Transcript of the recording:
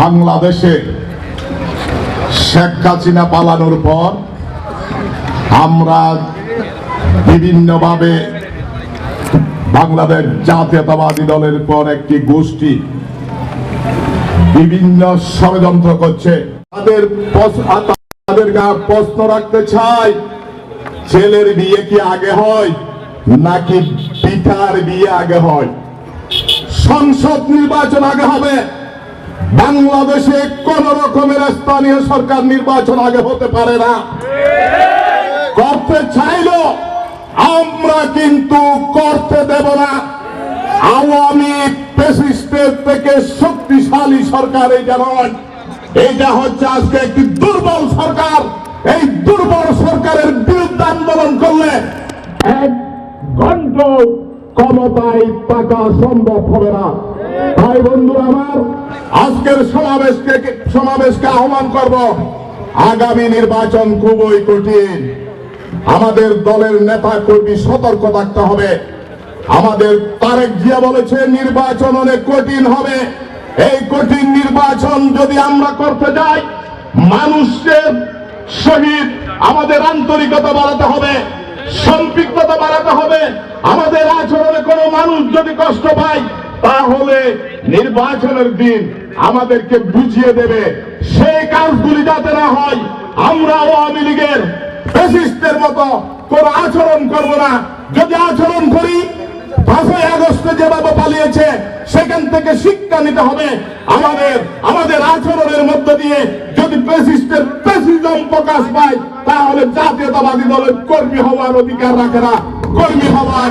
বাংলাদেশে শেখ হাসিনা পালানোর পর আমরা বিভিন্নভাবে বাংলাদেশ জাতীয়তাবাদী দলের পর একটি গোষ্ঠী বিভিন্ন ষড়যন্ত্র করছে। তাদের তাদের গা প্রশ্ন রাখতে চাই, ছেলের বিয়ে কি আগে হয় নাকি পিতার বিয়ে আগে হয়? সংসদ নির্বাচন আগে হবে। বাংলাদেশে কোন রকমের স্থানীয় সরকার নির্বাচন আগে হতে পারে না। করতে চাইলো, আমরা কিন্তু করতে দেব না। আওয়ামী পেসিস্টের থেকে শক্তিশালী সরকার এইটা নয়। এইটা হচ্ছে আজকে একটি দুর্বল সরকার। এই দুর্বল সরকারের বিরুদ্ধে আন্দোলন করলে এক ঘন্ট ক্ষমতায় থাকা সম্ভব হবে না। ভাই বন্ধু আমার, আজকের সমাবেশকে সমাবেশকে আহ্বান করব, আগামী নির্বাচন খুবই কঠিন। আমাদের দলের নেতা কর্মী সতর্ক থাকতে হবে। আমাদের তারেক জিয়া বলেছে, নির্বাচন অনেক কঠিন হবে। এই কঠিন নির্বাচন যদি আমরা করতে যাই মানুষের সহিত আমাদের আন্তরিকতা বাড়াতে হবে, সম্পৃক্ততা বাড়াতে হবে, আমাদের মানুষ যদি কষ্ট পায়, তাহলে নির্বাচনের দিন আমাদেরকে বুঝিয়ে দেবে, সেই কাজগুলি যাতে না হয়, আমরা আওয়ামী লীগের ফ্যাসিস্টের মতো কোন আচরণ করব না। যদি আচরণ করি, পাঁচই আগস্টে যেভাবে পালিয়েছে, সেখান থেকে শিক্ষা নিতে হবে। আমাদের আমাদের আচরণের মধ্য দিয়ে যদি প্রেসিস্টের প্রেসিজম প্রকাশ পায়, তাহলে জাতীয়তাবাদী দলের কর্মী হওয়ার অধিকার রাখে না। কর্মী হওয়ার